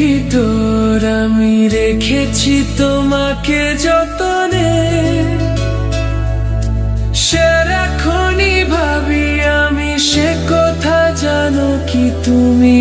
ভিতর আমি রেখেছি তোমাকে যতনে। সেরাখনি ভাবি আমি সে কথা জানো কি তুমি